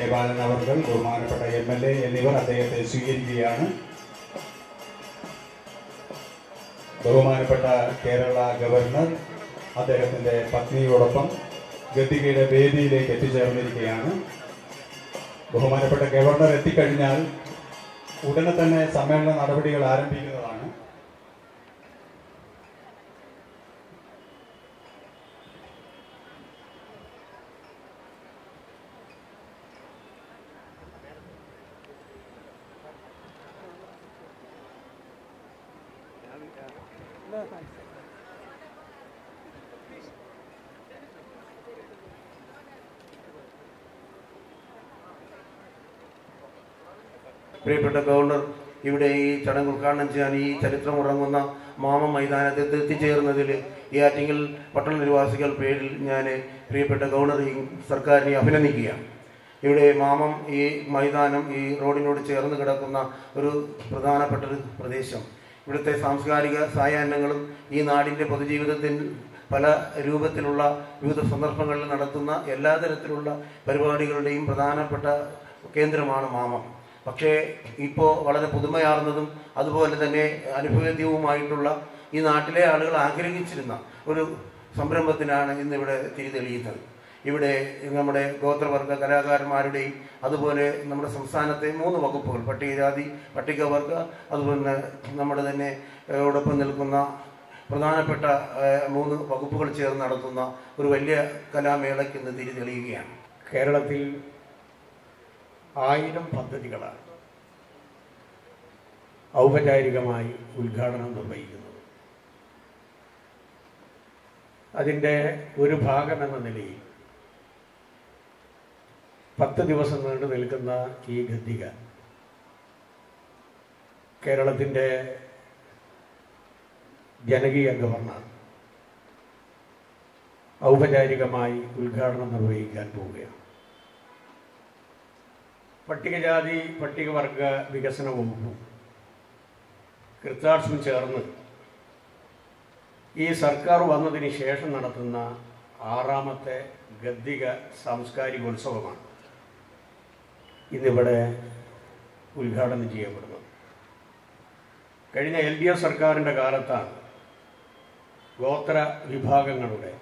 ജയപാലൻ അവർ ബഹുമാനപ്പെട്ട M L A എന്നിവർ അദ്ദേഹത്തെ സ്വീകരിക്കുകയാണ്. ബഹുമാനപ്പെട്ട കേരള ഗവർണർ അദ്ദേഹത്തിന്റെ പത്നിയോടൊപ്പം ഗദ്ദികയുടെ വേദിയിലേക്ക് എത്തിച്ചേർന്നിരിക്കുകയാണ്. ബഹുമാനപ്പെട്ട ഗവർണർ എത്തിക്കഴിഞ്ഞാൽ ഉടനെ തന്നെ സമ്മേളന നടപടികൾ ആരംഭിക്കുന്നതാണ്. പ്രിയപ്പെട്ട ഗവർണർ ഇവിടെ ഈ ചടങ്ങ് ഉദ്ഘാടനം ചെയ്യാൻ ഈ ചരിത്രം ഉറങ്ങുന്ന മാമ മൈതാനത്തിൽ എത്തിച്ചേർന്നതിൽ ഈ ആറ്റിങ്ങൽ പട്ടണ നിവാസികൾ പേരിൽ ഞാൻ പ്രിയപ്പെട്ട ഗവർണറെയും സർക്കാരിനെ അഭിനന്ദിക്കുകയാണ്. ഇവിടെ മാമം ഈ മൈതാനം ഈ റോഡിനോട് ചേർന്ന് കിടക്കുന്ന ഒരു പ്രധാനപ്പെട്ട ഒരു പ്രദേശം. ഇവിടുത്തെ സാംസ്കാരിക സായാഹ്നങ്ങളും ഈ നാടിന്റെ പൊതുജീവിതത്തിൽ പല രൂപത്തിലുള്ള വിവിധ സന്ദർഭങ്ങളിൽ നടത്തുന്ന എല്ലാ തരത്തിലുള്ള പരിപാടികളുടെയും പ്രധാനപ്പെട്ട കേന്ദ്രമാണ് മാമം. പക്ഷേ ഇപ്പോൾ വളരെ പുതുമയാർന്നതും അതുപോലെ തന്നെ അനുഭവേദ്യവുമായിട്ടുള്ള ഈ നാട്ടിലെ ആളുകൾ ആഗ്രഹിച്ചിരുന്ന ഒരു സംരംഭത്തിനാണ് ഇന്നിവിടെ തിരിതെളിയുന്നത്. ഇവിടെ നമ്മുടെ ഗോത്രവർഗ കലാകാരന്മാരുടെയും അതുപോലെ നമ്മുടെ സംസ്ഥാനത്തെ മൂന്ന് വകുപ്പുകൾ പട്ടികജാതി പട്ടികവർഗ അതുപോലെ നമ്മുടെ തന്നെ ഓടൊപ്പം നിൽക്കുന്ന പ്രധാനപ്പെട്ട മൂന്ന് വകുപ്പുകൾ ചേർന്ന് നടത്തുന്ന ഒരു വലിയ കലാമേളയ്ക്ക് ഇന്ന് തിരി തെളിയുകയാണ്. കേരളത്തിൽ ആയിരം പദ്ധതികളാണ് ഔപചാരികമായി ഉദ്ഘാടനം നിർവഹിക്കുന്നത്. അതിന്റെ ഒരു ഭാഗമെന്ന നിലയിൽ പത്ത് ദിവസം നീണ്ടു നിൽക്കുന്ന ഈ ഗദ്ദിക കേരളത്തിന്റെ ജനകീയ ഗവർണർ ഔപചാരികമായി ഉദ്ഘാടനം നിർവഹിക്കാൻ പോവുകയാണ്. പട്ടികജാതി പട്ടികവർഗ വികസന വകുപ്പും കൃത്താർട്സും ചേർന്ന് ഈ സർക്കാർ വന്നതിന് ശേഷം നടത്തുന്ന ആറാമത്തെ ഗദ്ദിക സാംസ്കാരികോത്സവമാണ്. ഇന്നിവിടെ ഉദ്ഘാടനം ചെയ്യപ്പെടുന്നത് കഴിഞ്ഞ എൽ ഡി എഫ് സർക്കാരിന്റെ കാലത്താണ് ഗോത്ര വിഭാഗങ്ങളുടെ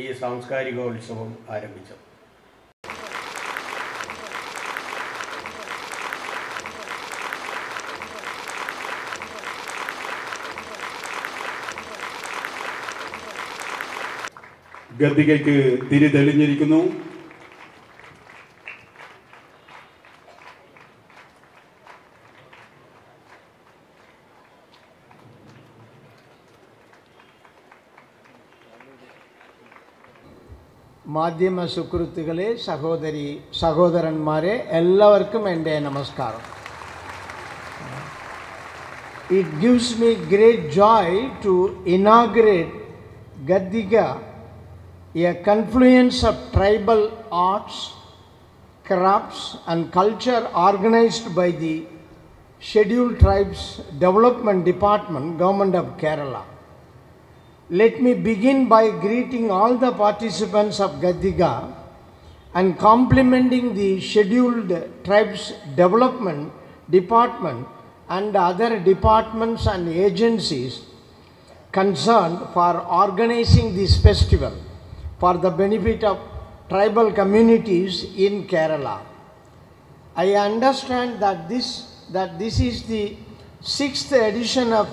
ഈ സാംസ്കാരികോത്സവം ആരംഭിച്ചത്. ഗദ്ദികയ്ക്ക് തിരി തെളിഞ്ഞിരിക്കുന്നു മാധ്യമ സുഹൃത്തുക്കളെ സഹോദരി സഹോദരന്മാരെ എല്ലാവർക്കും എൻ്റെ നമസ്കാരം it gives me great joy to inaugurate Gaddika A confluence of tribal arts crafts and culture organized by the Scheduled Tribes Development Department, Government of Kerala. let me begin by greeting all the participants of Gadiga and complimenting the Scheduled Tribes Development Department and other departments and agencies concerned for organizing this festival for the benefit of tribal communities in Kerala. I understand that this that this is the sixth edition of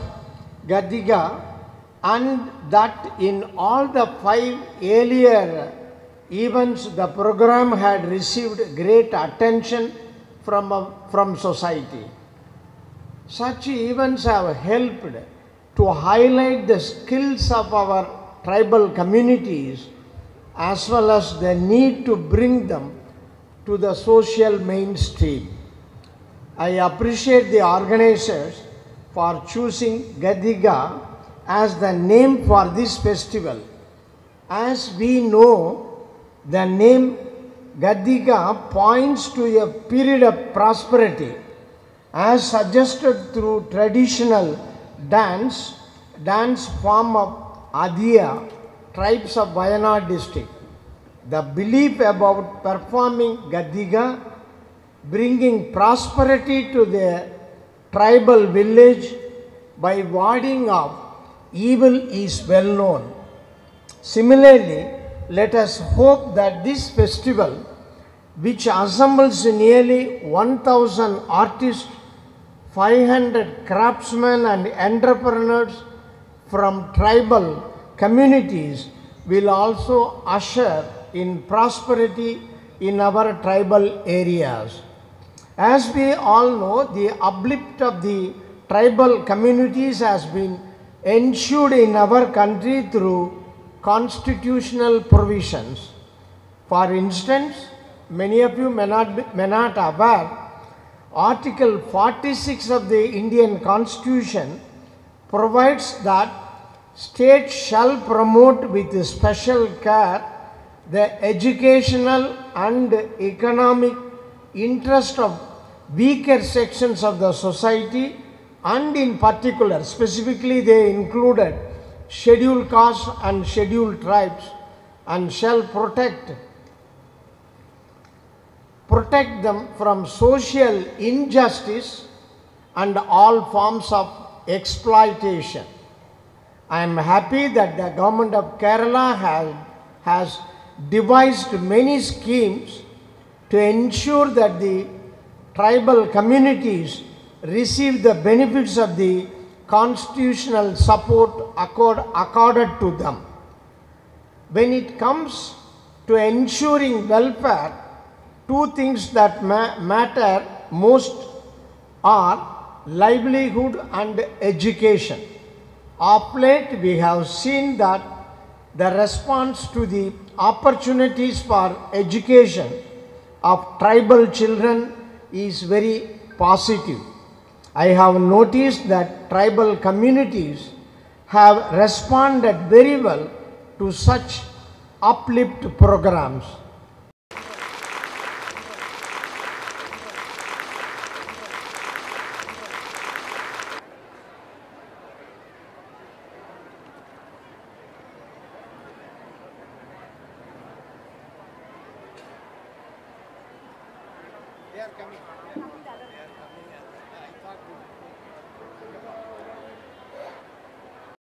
Gadiga and that in all the five earlier events the program had received great attention from, uh, from society. Such events have helped to highlight the skills of our tribal communities as well as the need to bring them to the social mainstream. I appreciate the organizers for choosing Gadiga as the name for this festival. As we know, the name Gadiga points to a period of prosperity as suggested through traditional dance, dance form of Adia, tribes of Wayanad district. the belief about performing Gadiga, bringing prosperity to the tribal village by warding off evil is well known. Similarly, let us hope that this festival, which assembles nearly 1000 artists, 500 craftsmen, and entrepreneurs from tribal communities, will also usher in prosperity in our tribal areas. As we all know, the uplift of the tribal communities has been ensured in our country through constitutional provisions. For instance, many of you may not, be, may not aware, Article 46 of the Indian Constitution provides that states shall promote with special care the educational and economic interest of weaker sections of the society and in particular specifically they included scheduled castes and scheduled tribes and shall protect protect them from social injustice and all forms of exploitation. I am happy that the government of kerala has has devised many schemes to ensure that the tribal communities receive the benefits of the constitutional support accord, accorded to them. When it comes to ensuring welfare, two things that ma- matter most are livelihood and education. Of late, we have seen that the response to the opportunities for education of tribal children is very positive. I have noticed that tribal communities have responded very well to such uplift programs. They are coming.